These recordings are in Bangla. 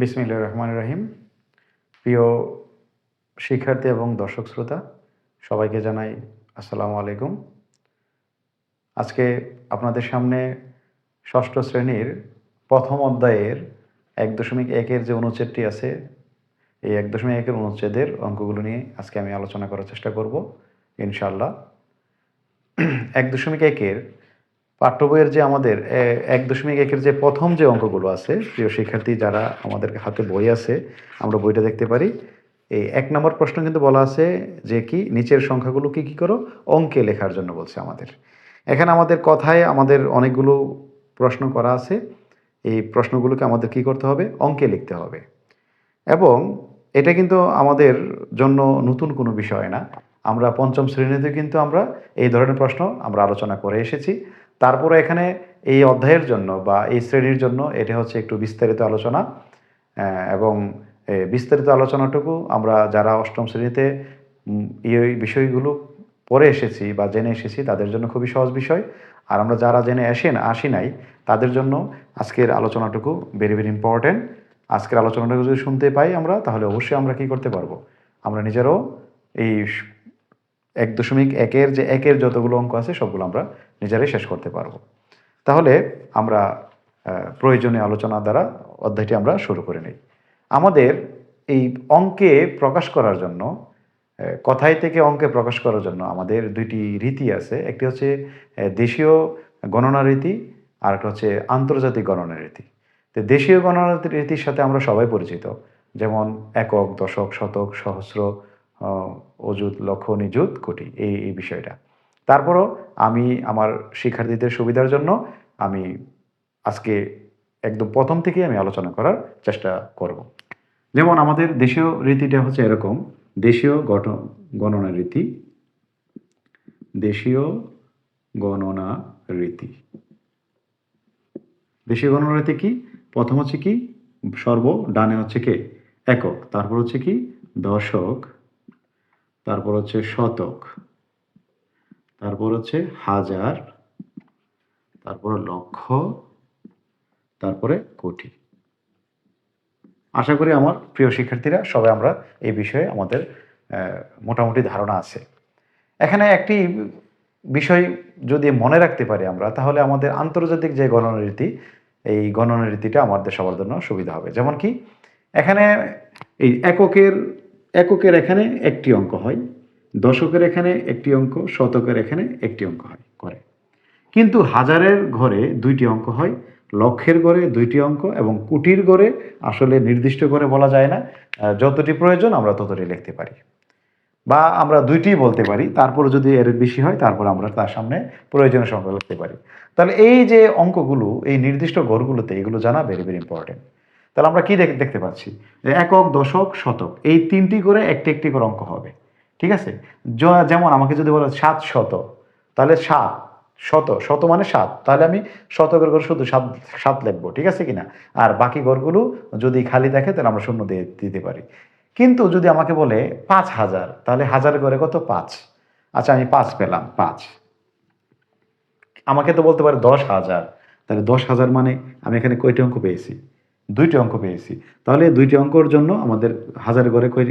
বিসমিল্লা রহমান রাহিম। প্রিয় শিক্ষার্থী এবং দর্শক শ্রোতা, সবাইকে জানাই আসসালামু আলাইকুম। আজকে আপনাদের সামনে ষষ্ঠ শ্রেণির প্রথম অধ্যায়ের এক দশমিক একের যে অনুচ্ছেদটি আছে, এই এক দশমিক একের অনুচ্ছেদের অঙ্কগুলো নিয়ে আজকে আমি আলোচনা করার চেষ্টা করব ইনশাল্লাহ এক দশমিক একের পাঠ্য বইয়ের যে আমাদের এক দশমিক একের যে প্রথম যে অঙ্কগুলো আছে, প্রিয় শিক্ষার্থী যারা আমাদের হাতে বই আছে, আমরা বইটা দেখতে পারি। এই এক নম্বর প্রশ্ন কিন্তু বলা আছে যে কি, নিচের সংখ্যাগুলো কি কি করো? অঙ্কে লেখার জন্য বলছে আমাদের। এখানে আমাদের কথায় আমাদের অনেকগুলো প্রশ্ন করা আছে। এই প্রশ্নগুলোকে আমাদের কি করতে হবে? অঙ্কে লিখতে হবে। এবং এটা কিন্তু আমাদের জন্য নতুন কোনো বিষয় না। আমরা পঞ্চম শ্রেণীতে কিন্তু আমরা এই ধরনের প্রশ্ন আমরা আলোচনা করে এসেছি। তারপরে এখানে এই অধ্যায়ের জন্য বা এই শ্রেণির জন্য এটা হচ্ছে একটু বিস্তারিত আলোচনা এবং বিস্তারিত আলোচনাটুকু আমরা যারা অষ্টম শ্রেণীতে এই বিষয়গুলো পড়ে এসেছি বা জেনে এসেছি তাদের জন্য খুবই সহজ বিষয়। আর আমরা যারা জেনে আসেন আসি নাই, তাদের জন্য আজকের আলোচনাটুকু ভেরি ভেরি ইম্পর্ট্যান্ট আজকের আলোচনাটুকু যদি শুনতে পাই আমরা, তাহলে অবশ্যই আমরা কি করতে পারব? আমরা নিজেরাও এই এক দশমিক একের যে একের যতগুলো অঙ্ক আছে সবগুলো আমরা নিজেরাই শেষ করতে পারব। তাহলে আমরা আহ, প্রয়োজনীয় আলোচনা দ্বারা অধ্যায়টি আমরা শুরু করে নিই। আমাদের এই অঙ্কে প্রকাশ করার জন্য কথায় থেকে অঙ্কে প্রকাশ করার জন্য আমাদের দুইটি রীতি আছে। একটি হচ্ছে দেশীয় গণনা রীতি আর একটা হচ্ছে আন্তর্জাতিক গণনা রীতি। তো দেশীয় গণনা রীতির সাথে আমরা সবাই পরিচিত। যেমন একক দশক শতক সহস্র অযুত লক্ষ নিযুত কোটি এই এই বিষয়টা। তারপরও আমি আমার শিক্ষার্থীদের সুবিধার জন্য আমি আজকে একদম প্রথম থেকে আমি আলোচনা করার চেষ্টা করব। যেমন আমাদের দেশীয় রীতিটা হচ্ছে এরকম, দেশীয় গঠন গণনা রীতি, দেশীয় গণনা রীতি। দেশীয় গণনা রীতি কি? প্রথম হচ্ছে কি? সর্ব, ডানে হচ্ছে কে? একক। তারপর হচ্ছে কি? দশক। তারপর হচ্ছে শতক। তারপর হচ্ছে হাজার, তারপর লক্ষ, তারপরে কোটি। আশা করি আমার প্রিয় শিক্ষার্থীরা সবাই আমরা এই বিষয়ে আমাদের মোটামুটি ধারণা আছে। এখানে একটি বিষয় যদি মনে রাখতে পারি আমরা, তাহলে আমাদের আন্তর্জাতিক যে গণনা রীতি এই গণনা রীতিটা আমাদের সবার জন্য সুবিধা হবে। যেমন কি, এখানে এই এককের এককের এখানে একটি অঙ্ক হয়। দশকের এখানে একটি অঙ্ক, শতকের এখানে একটি অঙ্ক হয়, করে। কিন্তু হাজারের ঘরে দুইটি অঙ্ক হয়, লক্ষের ঘরে দুইটি অঙ্ক এবং কোটির ঘরে আসলে নির্দিষ্ট করে বলা যায় না যতটি প্রয়োজন আমরা ততটি লিখতে পারি। বা আমরা দুইটিই বলতে পারি তারপর যদি এর বেশি হয়, তারপর আমরা তার সামনে প্রয়োজনীয় সংখ্যা লিখতে পারি। তাহলে এই যে অঙ্কগুলো, এই নির্দিষ্ট ঘরগুলোতে এগুলো জানা ভেরি ভেরি ইম্পর্টেন্ট তাহলে আমরা কি দেখ- দেখতে পাচ্ছি? যে একক, দশক, শতক, এই তিনটি করে একটি একটি করে অঙ্ক হবে। ঠিক আছে? যেমন আমাকে যদি বলো সাত শত, তাহলে সাত, শত শত মানে সাত, তাহলে আমি শতকের ঘর শুধু সাত সাত লিখব, ঠিক আছে কিনা? আর বাকি ঘরগুলো যদি খালি দেখে, তাহলে আমরা শূন্য দিয়ে দিতে পারি। কিন্তু যদি আমাকে বলে পাঁচ হাজার, তাহলে হাজার ঘরে কত? পাঁচ। আচ্ছা আমি পাঁচ পেলাম, পাঁচ। আমাকে তো বলতে পারে দশ হাজার, তাহলে দশ হাজার মানে আমি এখানে কয়টি অঙ্ক পেয়েছি? দুইটি অঙ্ক পেয়েছি। তাহলে দুইটি অঙ্কর জন্য আমাদের হাজার ঘরে কয়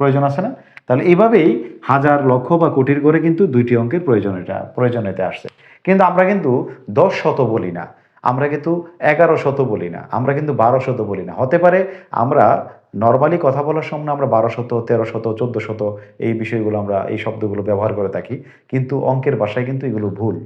প্রয়োজন আছে না? তাহলে এইভাবেই হাজার লক্ষ বা কোটির করে কিন্তু দুইটি অঙ্কের প্রয়োজনীয়তা প্রয়োজনীয়তা আসছে। কিন্তু আমরা কিন্তু দশ শত বলি না, আমরা কিন্তু এগারো শত বলি না, আমরা কিন্তু বারো শত বলি না। হতে পারে আমরা নর্মালি কথা বলার সময় আমরা বারো শত, তেরো শত, চোদ্দ শত এই বিষয়গুলো আমরা এই শব্দগুলো ব্যবহার করে থাকি, কিন্তু অঙ্কের ভাষায় কিন্তু এগুলো ভুল।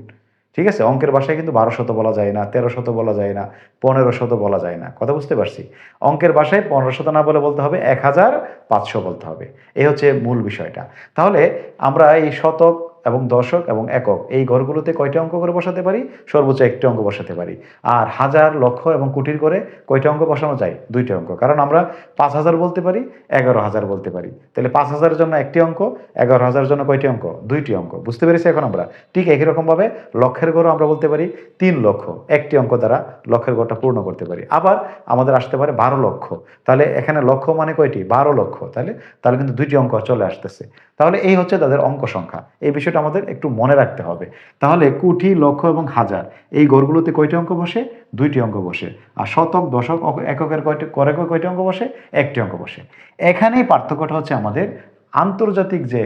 ঠিক আছে? অঙ্কের ভাষায় কিন্তু বারো শত বলা যায় না, তেরো শত বলা যায় না, পনেরো শত বলা যায় না। কথা বুঝতে পারছি? অঙ্কের ভাষায় পনেরো শত না বলে বলতে হবে, এক হাজার পাঁচশো বলতে হবে। এই হচ্ছে মূল বিষয়টা। তাহলে আমরা এই শতক এবং দশক এবং একক। এই ঘরগুলোতে কয়টি অঙ্ক করে বসাতে পারি? সর্বোচ্চ একটি অঙ্ক বসাতে পারি। আর হাজার, লক্ষ এবং কোটির করে কয়টি অঙ্ক বসানো যায়? দুইটি অঙ্ক। কারণ আমরা পাঁচ হাজার বলতে পারি, এগারো হাজার বলতে পারি। তাহলে পাঁচ হাজারের জন্য একটি অঙ্ক, এগারো হাজারের জন্য কয়টি অঙ্ক? দুইটি অঙ্ক। বুঝতে পেরেছি এখন আমরা? ঠিক একই রকমভাবে লক্ষের ঘরও আমরা বলতে পারি তিন লক্ষ। একটি অঙ্ক দ্বারা লক্ষের ঘরটা পূর্ণ করতে পারি। আবার আমাদের আসতে পারে বারো লক্ষ। তাহলে এখানে লক্ষ মানে কয়টি? বারো লক্ষ। তাহলে তাহলে কিন্তু দুইটি অঙ্ক চলে আসতেছে। তাহলে এই হচ্ছে তাদের অঙ্ক সংখ্যা। এই বিষয়টা বিষয়টা আমাদের একটু মনে রাখতে হবে। তাহলে কোটি লক্ষ এবং হাজার, এই ঘরগুলোতে কয়টি অঙ্ক বসে? দুইটি অঙ্ক বসে। আর শতক, দশক এককের কয়টি, করে কয়টি অঙ্ক বসে? একটি অঙ্ক বসে। এখানেই পার্থক্যটা হচ্ছে আমাদের আন্তর্জাতিক যে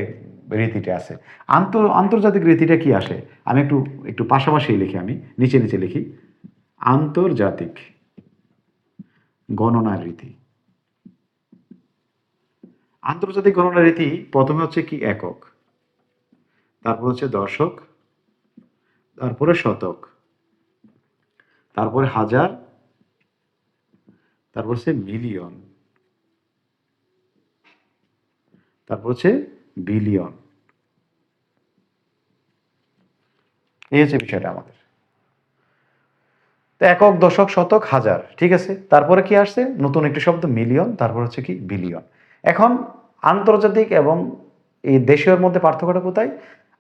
রীতিটা আছে। আন্তর, আন্তর্জাতিক রীতিটা কি আসে? আমি একটু একটু পাশাপাশি লিখি আমি, নিচে নিচে লিখি। আন্তর্জাতিক গণনার রীতি। আন্তর্জাতিক গণনার রীতি প্রথমে হচ্ছে কি একক? তারপর হচ্ছে দশক তারপরে শতক, তারপরে হাজার, তারপর হচ্ছে মিলিয়ন, তারপর হচ্ছে বিলিয়ন। এই হচ্ছে বিষয়টা আমাদের। একক, দশক, শতক, হাজার, ঠিক আছে? তারপরে কি আসছে? নতুন একটি শব্দ, মিলিয়ন, তারপর হচ্ছে কি বিলিয়ন। এখন আন্তর্জাতিক এবং এই দেশের মধ্যে পার্থক্যটা কোথায়?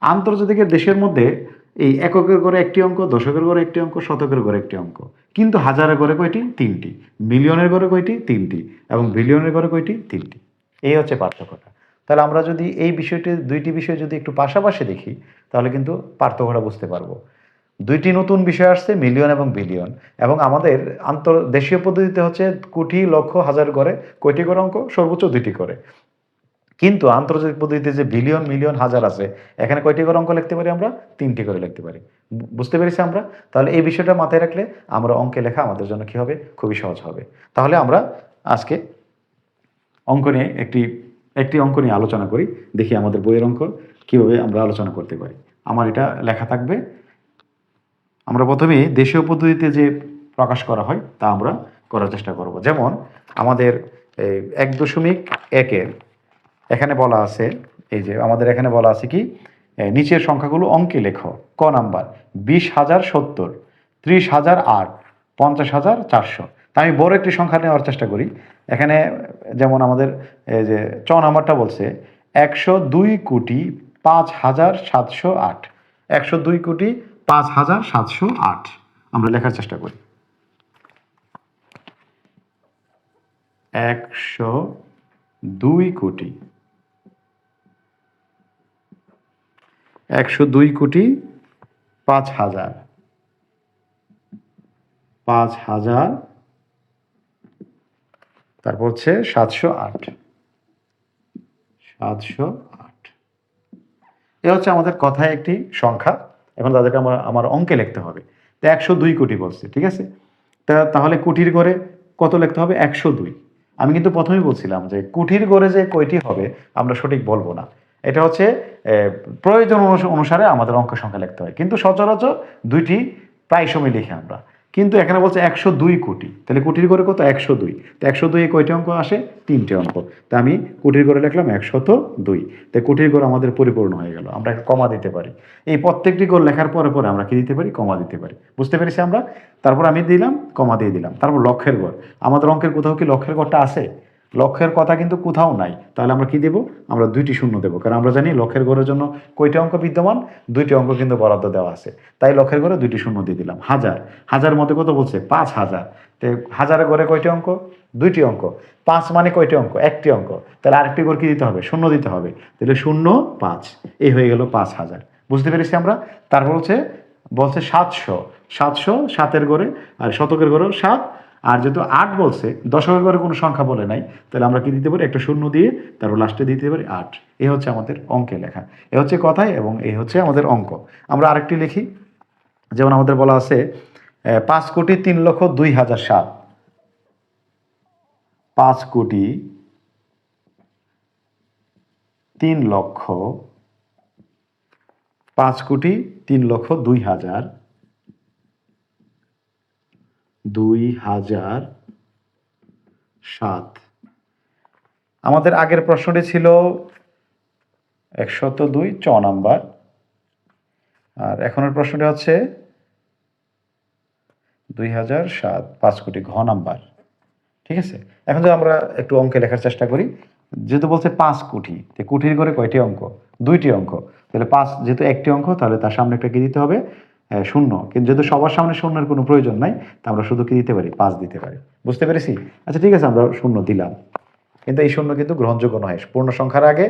আন্তর্জাতিকের দেশের মধ্যে এই এককের করে একটি অঙ্ক, দশকের করে একটি অঙ্ক, শতকের করে একটি অঙ্ক। কিন্তু হাজারের করে কয়টি? তিনটি। মিলিয়নের করে কয়টি? তিনটি। এবং বিলিয়নের করে কয়টি? তিনটি। এই হচ্ছে পার্থক্যটা। তাহলে আমরা যদি এই বিষয়টি, দুইটি বিষয় যদি একটু পাশাপাশি দেখি, তাহলে কিন্তু পার্থক্যটা বুঝতে পারব। দুইটি নতুন বিষয় আসছে, মিলিয়ন এবং বিলিয়ন। এবং আমাদের আন্তর্দেশীয় পদ্ধতিতে হচ্ছে কোটি, লক্ষ, হাজার করে কোটি করে অঙ্ক? সর্বোচ্চ দুইটি করে। কিন্তু আন্তর্জাতিক পদ্ধতিতে যে বিলিয়ন, মিলিয়ন, হাজার আছে, এখানে কয়টি করে অঙ্ক লিখতে পারি আমরা? তিনটি করে লিখতে পারি। বুঝতে পেরেছি আমরা? তাহলে এই বিষয়টা মাথায় রাখলে আমরা অঙ্কে লেখা আমাদের জন্য কি হবে? খুবই সহজ হবে। তাহলে আমরা আজকে অঙ্ক নিয়ে একটি একটি অঙ্ক নিয়ে আলোচনা করি। দেখি আমাদের বইয়ের অঙ্ক কীভাবে আমরা আলোচনা করতে পারি। আমার এটা লেখা থাকবে। আমরা প্রথমে দেশীয় পদ্ধতিতে যে প্রকাশ করা হয় তা আমরা করার চেষ্টা করব। যেমন আমাদের এক দশমিক একের এখানে বলা আছে, এই যে আমাদের এখানে বলা আছে কি নিচের সংখ্যাগুলো অঙ্কে লেখো, ক নাম্বার, বিশ হাজার সত্তর, ত্রিশ হাজার আট, পঞ্চাশ হাজার চারশো। তা আমি বড় একটি সংখ্যা নেওয়ার চেষ্টা করি। এখানে যেমন আমাদের এই যে চ নাম্বারটা বলছে, একশো দুই কোটি পাঁচ হাজার সাতশো আট। একশো দুই কোটি পাঁচ হাজার সাতশো আট। আমরা লেখার চেষ্টা করি। একশো দুই কোটি একশো দুই কোটি পাঁচ হাজার। পাঁচ হাজার, তারপর হচ্ছে সাতশো আট। সাতশো আট। এ হচ্ছে আমাদের কথায় একটি সংখ্যা। এখন তাদেরকে আমার আমার অঙ্কে লিখতে হবে। তো একশো দুই কোটি বলছে, ঠিক আছে? তা তাহলে কোটির করে কত লিখতে হবে? একশো দুই। আমি কিন্তু প্রথমেই বলছিলাম যে কুঠির গড়ে যে কয়টি হবে, আমরা সঠিক বলব না। এটা হচ্ছে প্রয়োজন অনুস- অনুসারে আমাদের অঙ্ক সংখ্যা লিখতে হয়। কিন্তু সচরাচর দুইটি প্রায় সময় লিখি আমরা। কিন্তু এখানে বলছে একশো দুই কোটি। তাহলে কোটির করে কত? একশো দুই। তো একশো দুই কয়টি অঙ্ক আসে? তিনটে অঙ্ক। তা আমি কোটির করে লিখলাম একশত দুই। তাই কোটির করে আমাদের পরিপূর্ণ হয়ে গেল। আমরা কমা দিতে পারি। এই প্রত্যেকটি গোল লেখার পরে পরে আমরা কি দিতে পারি? কমা দিতে পারি। বুঝতে পেরেছি আমরা? তারপর আমি দিলাম, কমা দিয়ে দিলাম। তারপর লক্ষ্যের গড় আমাদের অঙ্কের কোথাও কি লক্ষ্যের গড়টা আছে? লক্ষ্যের কথা কিন্তু কোথাও নাই। তাহলে আমরা কি দেব? আমরা দুইটি শূন্য দেবো। কারণ আমরা জানি লক্ষ্যের গড়ের জন্য কয়টি অঙ্ক বিদ্যমান? দুইটি অঙ্ক কিন্তু বরাদ্দ দেওয়া আছে। তাই লক্ষ্যের গড়ে দুইটি শূন্য দিয়ে দিলাম। হাজার। হাজার মধ্যে কত বলছে? পাঁচ হাজার। তো হাজারের গড়ে কয়টি অঙ্ক? দুইটি অঙ্ক। পাঁচ মানে কয়টি অঙ্ক? একটি অঙ্ক। তাহলে আরেকটি গড় কি দিতে হবে? শূন্য দিতে হবে। তাহলে শূন্য, পাঁচ। এই হয়ে গেল পাঁচ হাজার। বুঝতে পেরেছি আমরা? তারপর হচ্ছে, বলছে সাতশো। সাতশো সাতের গড়ে আর শতকের গড়েও সাত আর যেহেতু আট বলছে দশকের ঘরে কোনো সংখ্যা বলে নাই, তাহলে আমরা কি দিতে পারি? একটা শূন্য দিয়ে, তারপর লাস্টে দিতে পারি আট। এ হচ্ছে আমাদের অঙ্কে লেখা। এ হচ্ছে কথায় এবং এই হচ্ছে আমাদের অঙ্ক। আমরা আরেকটি লিখি। যেমন আমাদের বলা আছে পাঁচ কোটি তিন লক্ষ দুই হাজার সাত। পাঁচ কোটি তিন লক্ষ, পাঁচ কোটি তিন লক্ষ দুই হাজার দুই হাজার সাত। আমাদের আগের প্রশ্নটি ছিল একশত দুই, চ নাম্বার। আর এখনের প্রশ্নটি হচ্ছে দুই হাজার সাত, পাঁচ কোটি ঘ নাম্বার। ঠিক আছে? এখন যদি আমরা একটু অঙ্কে লেখার চেষ্টা করি, যেহেতু বলছে পাঁচ কোটি, তো কোটির করে কয়টি অঙ্ক? দুইটি অঙ্ক। তাহলে পাঁচ, যেহেতু একটি অঙ্ক, তাহলে তার সামনে একটা কি দিতে হবে? শূন্য। কিন্তু যেহেতু সবার সামনে শূন্যের কোনো প্রয়োজন নাই, তা আমরা শুধু কি দিতে পারি? পাঁচ দিতে পারি। বুঝতে পেরেছি? আচ্ছা ঠিক আছে, আমরা শূন্য দিলাম। কিন্তু এই শূন্য কিন্তু গ্রহণযোগ্য নয়। পূর্ণ সংখ্যার আগে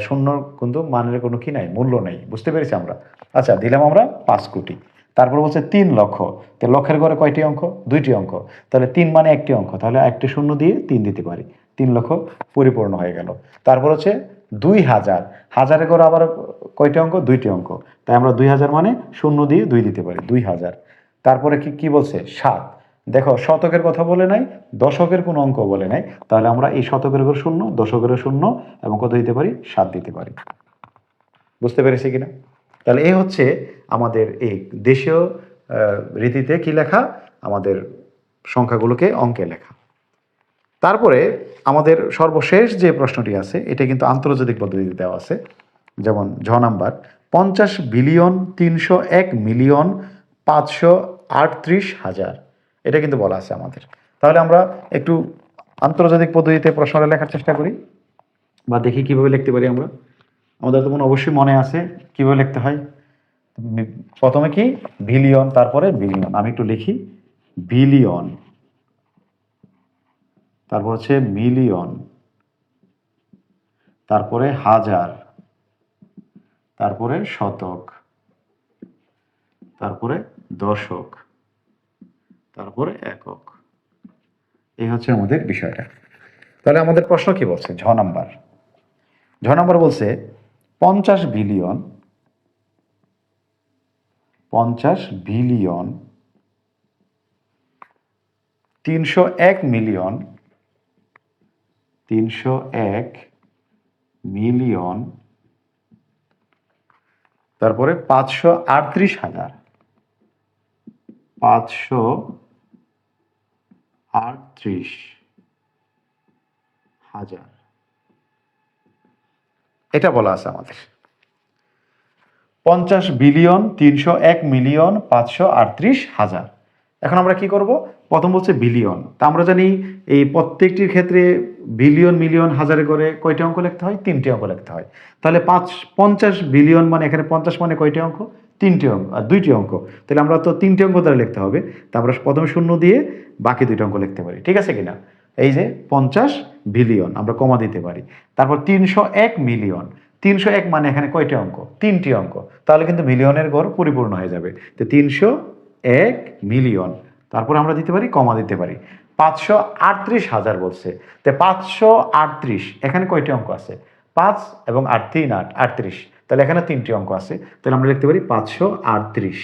শূন্য কিন্তু মানের কোনো কি নাই, মূল্য নেই। বুঝতে পেরেছি আমরা? আচ্ছা দিলাম আমরা পাঁচ কোটি। তারপর বলছে তিন লক্ষ। তো লক্ষের ঘরে কয়টি অঙ্ক? দুইটি অঙ্ক। তাহলে তিন মানে একটি অঙ্ক। তাহলে একটি শূন্য দিয়ে তিন দিতে পারি। তিন লক্ষ পরিপূর্ণ হয়ে গেল। তারপর হচ্ছে দুই হাজার। হাজারে করে আবার কয়টি অঙ্ক? দুইটি অঙ্ক। তাই আমরা দুই হাজার মানে শূন্য দিয়ে দুই দিতে পারি, দুই হাজার। তারপরে কি কি বলছে? সাত। দেখো, শতকের কথা বলে নাই, দশকের কোনো অঙ্ক বলে নাই। তাহলে আমরা এই শতকের ঘরে শূন্য, দশকের শূন্য, এবং কত দিতে পারি? সাত দিতে পারি। বুঝতে পেরেছি কিনা? তাহলে এই হচ্ছে আমাদের এই দেশীয় রীতিতে কি লেখা? আমাদের সংখ্যাগুলোকে অঙ্কে লেখা। তারপরে আমাদের সর্বশেষ যে প্রশ্নটি আছে, এটা কিন্তু আন্তর্জাতিক পদ্ধতিতে দেওয়া আছে, যেমন ঝ নাম্বার, পঞ্চাশ বিলিয়ন তিনশো এক মিলিয়ন পাঁচশো আটত্রিশ হাজার। এটা কিন্তু বলা আছে আমাদের। তাহলে আমরা একটু আন্তর্জাতিক পদ্ধতিতে প্রশ্নটা লেখার চেষ্টা করি, বা দেখি কীভাবে লিখতে পারি আমরা। আমাদের তো অবশ্যই মনে আছে কীভাবে লিখতে হয়। প্রথমে কি? বিলিয়ন, তারপরে বিলিয়ন। আমি একটু লিখি। বিলিয়ন। তারপর হচ্ছে মিলিয়ন, তারপরে হাজার, তারপরে শতক, তারপরে দশক, তারপরে একক। এই হচ্ছে আমাদের বিষয়টা। তাহলে আমাদের প্রশ্ন কি বলছে? ঝ নাম্বার। ঝ নাম্বার বলছে, পঞ্চাশ বিলিয়ন পঞ্চাশ বিলিয়ন, তিনশো এক মিলিয়ন তিনশো এক মিলিয়ন, তারপরে পাঁচশো আটত্রিশ হাজার। পাঁচশো আটত্রিশ হাজার। এটা বলা আছে আমাদের। পঞ্চাশ বিলিয়ন, তিনশো এক মিলিয়ন, পাঁচশো আটত্রিশ হাজার। এখন আমরা কি করব? প্রথম বলছে বিলিয়ন। তা আমরা জানি এই প্রত্যেকটির ক্ষেত্রে বিলিয়ন, মিলিয়ন, হাজারে করে কয়টি অঙ্ক লিখতে হয়? তিনটি অঙ্ক লিখতে হয়। তাহলে পাঁচ, পঞ্চাশ বিলিয়ন মানে এখানে পঞ্চাশ মানে কয়টি অঙ্ক? তিনটি অঙ্ক, আর দুইটি অঙ্ক। তাহলে আমরা তো তিনটি অঙ্ক দ্বারা লিখতে হবে। তা আমরা প্রথমে শূন্য দিয়ে বাকি দুইটি অঙ্ক লিখতে পারি। ঠিক আছে কিনা? এই যে পঞ্চাশ বিলিয়ন, আমরা কমা দিতে পারি। তারপর তিনশো এক মিলিয়ন। তিনশো এক মানে এখানে কয়টি অঙ্ক? তিনটি অঙ্ক। তাহলে কিন্তু মিলিয়নের গড় পরিপূর্ণ হয়ে যাবে। তো তিনশো এক মিলিয়ন। তারপর আমরা দিতে পারি, কমা দিতে পারি। পাঁচশো আটত্রিশ হাজার বলছে। তো পাঁচশো আটত্রিশ, এখানে কয়টি অঙ্ক আছে? পাঁচ এবং আট তিন আট, আটত্রিশ। তাহলে এখানে তিনটি অঙ্ক আছে। তাহলে আমরা লিখতে পারি পাঁচশো আটত্রিশ।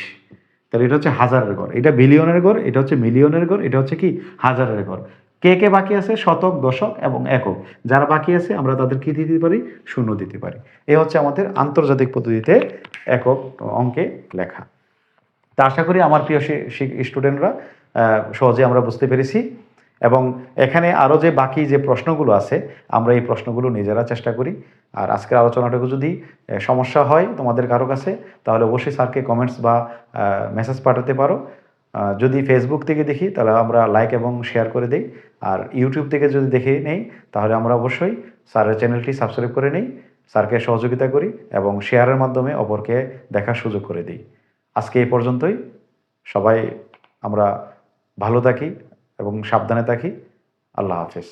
তাহলে এটা হচ্ছে হাজারের ঘর। এটা বিলিয়নের ঘর, এটা হচ্ছে মিলিয়নের ঘর, এটা হচ্ছে কি? হাজারের ঘর। কে কে বাকি আছে? শতক, দশক এবং একক। যারা বাকি আছে, আমরা তাদের কি দিতে পারি? শূন্য দিতে পারি। এই হচ্ছে আমাদের আন্তর্জাতিক পদ্ধতিতে একক অঙ্কে লেখা। তা আশা করি আমার প্রিয় স্টুডেন্টরা সহজে আমরা বুঝতে পেরেছি। এবং এখানে আরও যে বাকি যে প্রশ্নগুলো আছে, আমরা এই প্রশ্নগুলো নিজেরা চেষ্টা করি। আর আজকের আলোচনাটুকু যদি সমস্যা হয় তোমাদের কারও কাছে, তাহলে অবশ্যই স্যারকে কমেন্টস বা মেসেজ পাঠাতে পারো। যদি ফেসবুক থেকে দেখি, তাহলে আমরা লাইক এবং শেয়ার করে দেই। আর ইউটিউব থেকে যদি দেখে নেই, তাহলে আমরা অবশ্যই স্যারের চ্যানেলটি সাবস্ক্রাইব করে নেই, স্যারকে সহযোগিতা করি এবং শেয়ারের মাধ্যমে অপরকে দেখার সুযোগ করে দিই। আজকে এই পর্যন্তই। সবাই, আমরা ভালো থাকি এবং সাবধানে থাকি। আল্লাহ হাফেজ।